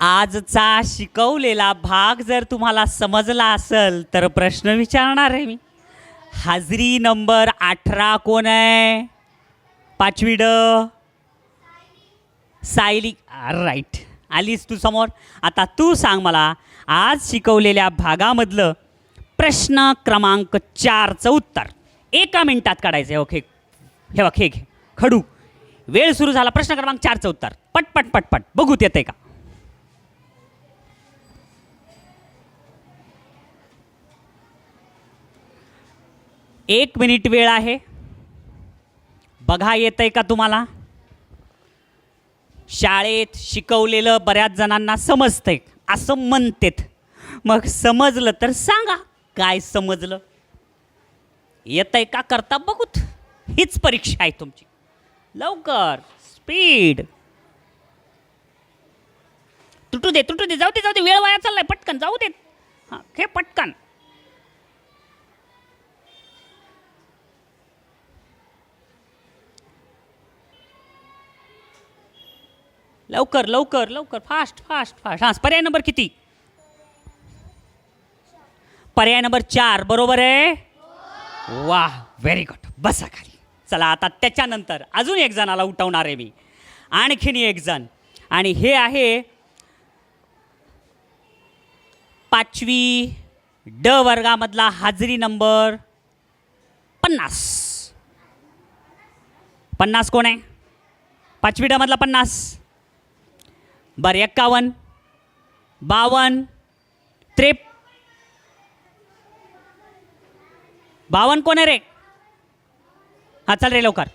आजचा शिकवलेला भाग जर तुम्हाला समजला असेल तर प्रश्न विचारणार आहे मी. हाजरी नंबर अठरा कोण आहे? पाचवी ड. सायली. राईट आलीस तू समोर? आता तू सांग मला आज शिकवलेल्या भागामधलं प्रश्न क्रमांक चारचं उत्तर. एका मिनिटात काढायचं हे ओके. हे बघ हे घे. खडू. वेळ सुरू झाला प्रश्न क्रमांक चारचं उत्तर. पटपट पटपट बघूत येते का? एक मिनिट वेळ आहे. बघा येत आहे का तुम्हाला? शाळेत शिकवलेलं बऱ्याच जणांना समजतंय. असं म्हणतेत. मग समजलं तर सांगा काय समजलं? येत आहे का करता बघूत. हीच परीक्षा आहे तुमची. लवकर स्पीड. तुटू दे तुटू दे. जाऊ दे जाऊ दे. वेळ वाया चाललाय. पटकन जाऊ दे. हां हे पटकन. लवकर लवकर लवकर फास्ट फास्ट फास्ट हां पर्याय नंबर किती? पर्याय नंबर चार बरोबर आहे? वा व्हेरी गुड बसा खाली. चला आता त्याच्यानंतर अजून एक जणाला उठवणार आहे मी. आणखीन एक जण. आणि हे आहे पाचवी ड वर्गामधला हाजरी नंबर पन्नास. पन्नास कोण आहे? पाचवी ड मधला पन्नास. बरं एक्कावन्न बावन्न त्रेप बावन्न कोण आहे रे? हां चल रे लवकर.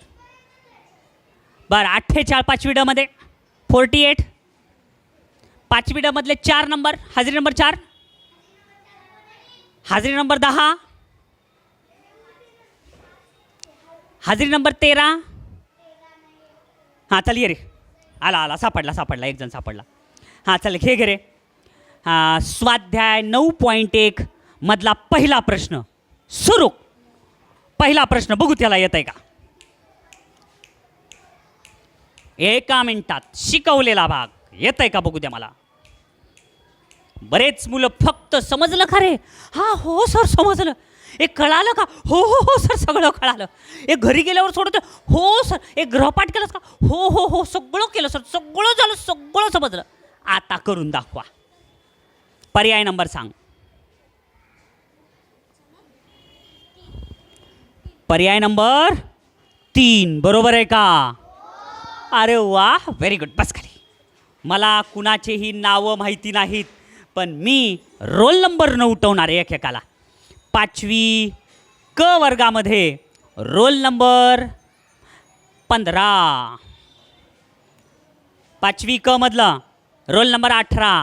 बरं अठ्ठेचाळ पाचवी डमध्ये फोर्टी एट पाचवी डमधले चार नंबर हाजरी नंबर चार हाजरी नंबर दहा हाजरी नंबर तेरा. हां चल ये रे. आला आला सापडला सापडला एक जण सापडला. हां चल घे घे रे. हां स्वाध्याय नऊ पॉईंट एक मधला पहिला प्रश्न. सुरू. पहिला प्रश्न बघू त्याला येत आहे का? एका मिनिटात शिकवलेला भाग. येत आहे का बघू द्या मला? बरेच मुलं फक्त समजलं खरे हा हो सर समजलं. एक कळालं का? हो हो हो सर सगळं कळालं. एक घरी गेल्यावर सोडत हो सर एक ग्रहपाठ केलंस का? हो हो हो सगळं केलं सर सगळं झालं सगळं समजलं. आता करून दाखवा. पर्याय नंबर सांग. पर्याय नंबर तीन. बरोबर आहे का? अरे वा व्हेरी गुड बस खाली. मला कुणाचेही नावं माहिती नाहीत पण मी रोल नंबर न उठवणार आहे एकेकाला पाचवी क वर्गामध्ये रोल नंबर पंधरा. पाचवी क मधलं रोल नंबर अठरा.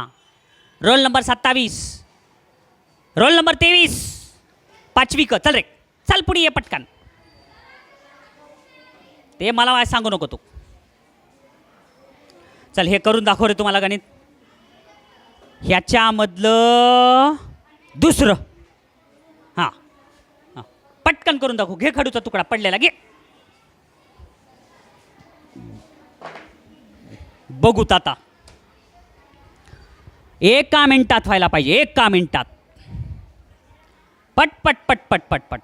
रोल नंबर सत्तावीस. रोल नंबर तेवीस. पाचवी क. चल रे. चल पुढे ये पटकन. ते मला काय सांगू नको तू. चल हे करून दाखव रे तुम्हाला गणित. ह्याच्यामधलं दुसरं. पटकन करून दाखवू. घे खडूचा तुकडा पडलेला घे. बघू आता एका मिनिटात व्हायला पाहिजे एका मिनिटात. पट पट पट पट पट पट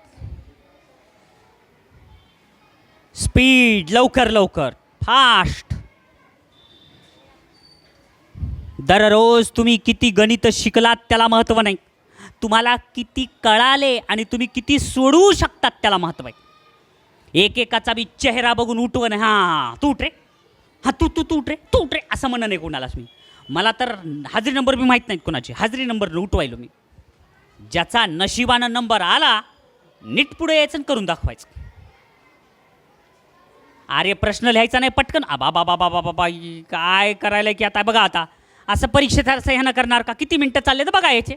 स्पीड लवकर लवकर. फास्ट. दररोज तुम्ही किती गणित शिकलात त्याला महत्त्व नाही. तुम्हाला किती कळाले आणि तुम्ही किती सोडवू शकतात त्याला महत्त्व आहे. एकेकाचा बी चेहरा बघून उठवण हां तू उठ रे. हां तू तू तू उठ रे तू उठ रे असं म्हणणं नाही कोणालाच मी. मला तर हाजरी नंबर बी माहीत नाहीत कोणाची. हाजरी नंबर उठवायलो मी. ज्याचा नशिबानं नंबर आला नीट पुढे यायचं आणि करून दाखवायचं. अरे प्रश्न लिहायचा नाही पटकन. आबा बाबा बाबा बाबा बाई काय करायला की आता? बघा आता. असं परीक्षेत असं ह्यानं करणार का? किती मिनटं चालले तर बघा याचे.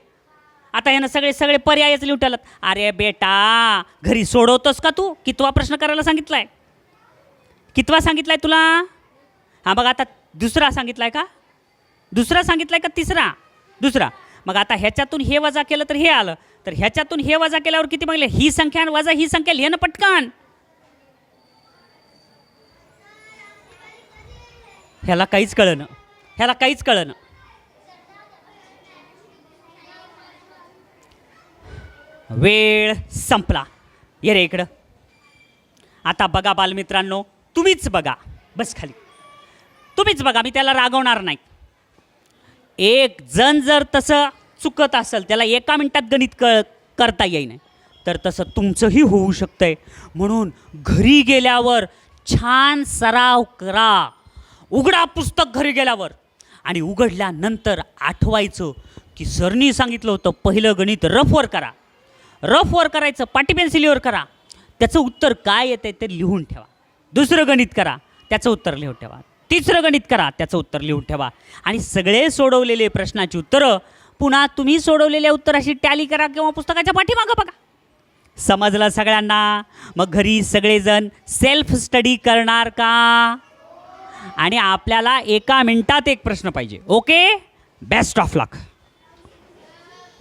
आता यानं सगळे सगळे पर्यायच लिहून अरे बेटा घरी सोडवतोस का तू? कितवा प्रश्न करायला सांगितलाय? कितवा सांगितलाय तुला? हां बघा आता दुसरा सांगितलाय का? दुसरा सांगितलाय का तिसरा? दुसरा. मग आता ह्याच्यातून हे वजा केलं तर हे आलं. तर ह्याच्यातून हे वजा केल्यावर किती मागले? ही संख्या आणि वजा ही संख्या लिहिणं पटकन. ह्याला काहीच कळणं ह्याला काहीच कळणं वेळ संपला. ये रे इकडं. आता बघा बालमित्रांनो तुम्हीच बघा. बस खाली. तुम्हीच बघा मी त्याला रागवणार नाही. एक जण जर तसं चुकत असेल त्याला एका मिनटात गणित कळ करता येईन. तर तसं तुमचंही होऊ शकतंय. म्हणून घरी गेल्यावर छान सराव करा. उघडा पुस्तक घरी गेल्यावर. आणि उघडल्यानंतर आठवायचं की सरनी सांगितलं होतं पहिलं गणित रफवर करा. रफवर करायचं पाटी पेन्सिलीवर करा. त्याचं उत्तर काय येतं ते लिहून ठेवा. दुसरं गणित करा त्याचं उत्तर लिहून ठेवा. तिसरं गणित करा त्याचं उत्तर लिहून ठेवा. आणि सगळे सोडवलेले प्रश्नाची उत्तरं पुन्हा तुम्ही सोडवलेल्या उत्तराशी टॅली करा किंवा पुस्तकाच्या पाठीमागं बघा. समजलं सगळ्यांना? मग घरी सगळेजण सेल्फ स्टडी करणार का? आणि आपल्याला एका मिनटात एक प्रश्न पाहिजे. Okay best of luck